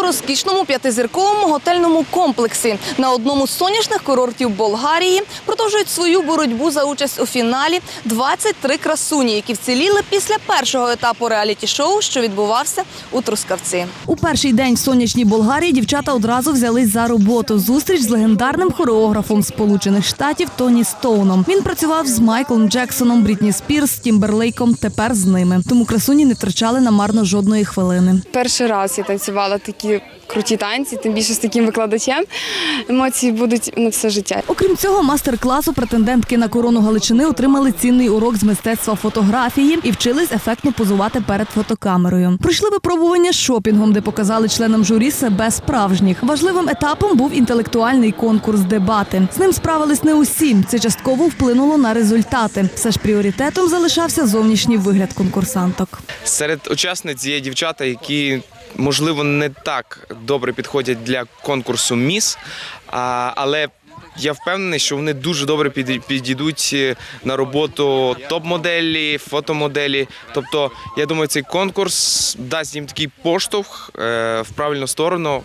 у розкішному п'ятизірковому готельному комплексі на одному з сонячних курортів Болгарії продовжують свою боротьбу за участь у фіналі 23 красуні, які вціліли після першого етапу реаліті-шоу, що відбувався у Трускавці. У перший день в сонячній Болгарії дівчата одразу взялись за роботу. Зустріч з легендарним хореографом Сполучених Штатів Тоні Стоуном. Він працював з Майклом Джексоном, Брітні Спірс, Тімберлейком. Тепер з ними. Тому красуні не втрачали намарно жодної хвилини. Перший раз я танцювала такі круті танці, тим більше з таким викладачем. Емоції будуть на все життя. Окрім цього, мастер-класу претендентки на корону Галичини отримали цінний урок з мистецтва фотографії і вчились ефектно позувати перед фотокамерою. Пройшли випробування шопінгом, де показали членам журі себе справжніх. Важливим етапом був інтелектуальний конкурс дебати. З ним справились не усі. Це частково вплинуло на результати. Все ж пріоритетом залишався зовнішній вигляд конкурсанток. Серед учасниць є дівчата, які можливо не так добре підходять для конкурсу Міс, але я впевнений, що вони дуже добре піді- підійдуть е, на роботу топ-моделі, фотомоделі. Тобто, я думаю, цей конкурс дасть їм такий поштовх е, в правильну сторону,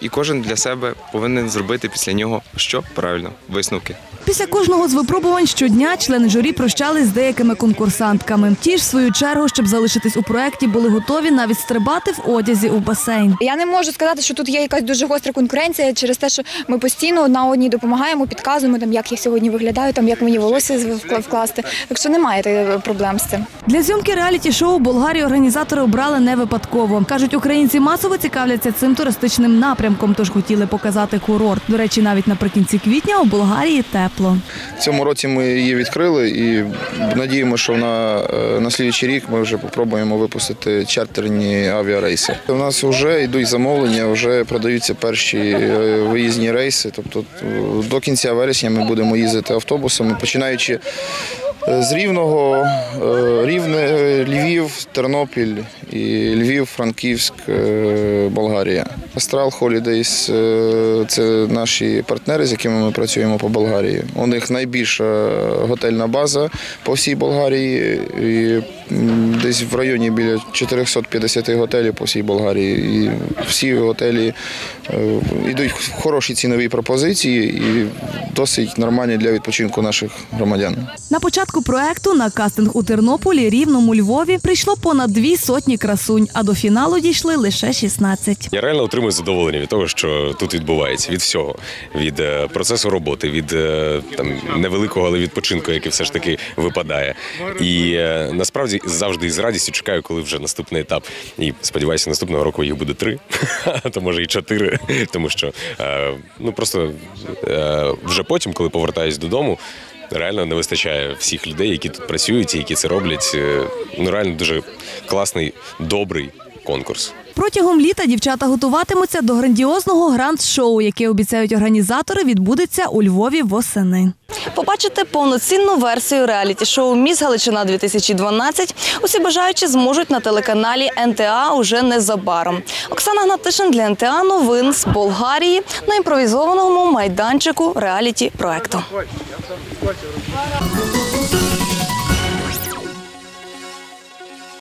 і кожен для себе повинен зробити після нього що правильно висновки. Після кожного з випробувань щодня члени журі прощались з деякими конкурсантками. Ті ж, в свою чергу, щоб залишитись у проєкті, були готові навіть стрибати в одязі у басейн. Я не можу сказати, що тут є якась дуже гостра конкуренція через те, що ми постійно одна одній допомагаємо, підказуємо, там, як я сьогодні виглядаю, там, як мені волосся вкла- вкласти. Так що немає таких проблем з цим. Для зйомки реаліті-шоу Болгарію організатори обрали не випадково. Кажуть, українці масово цікавляться цим туристичним напрямком, тож хотіли показати курорт. До речі, навіть наприкінці квітня у Болгарії тепло. В цьому році ми її відкрили і надіємося, що на, е, на слідчий рік ми вже спробуємо випустити чартерні авіарейси. У нас вже йдуть замовлення, вже продаються перші е, виїзні рейси. Тобто е, до кінця вересня ми будемо їздити автобусами, починаючи з Рівного, е, Рівне, е, Львів, Тернопіль і Львів, Франківськ, е, Болгарія. Астрал е, – це наші партнери, з якими ми працюємо по Болгарії. У них найбільша готельна база по всій Болгарії. І десь в районі біля 450 готелів по всій Болгарії. І всі готелі йдуть хороші цінові пропозиції і досить нормальні для відпочинку наших громадян. На початку проекту на кастинг у Тернополі, Рівному, Львові прийшло понад дві сотні красунь, а до фіналу дійшли лише 16. Я реально отримую задоволення від того, що тут відбувається, від всього, від е, процесу роботи, від е, там невеликого, але відпочинку, який все ж таки випадає. І е, насправді завжди із радістю чекаю, коли вже наступний етап. І сподіваюся, наступного року їх буде три, а то може і чотири. Тому що ну просто вже потім, коли повертаюсь додому. Реально не вистачає всіх людей, які тут працюють які це роблять. Е, Ну реально дуже класний, добрий конкурс. Протягом літа дівчата готуватимуться до грандіозного гранд-шоу, яке обіцяють організатори, відбудеться у Львові восени. Побачити повноцінну версію реаліті-шоу Міс Галичина 2012 усі бажаючі зможуть на телеканалі НТА уже незабаром. Оксана Гнатишин для НТА новин з Болгарії на імпровізованому майданчику реаліті проекту.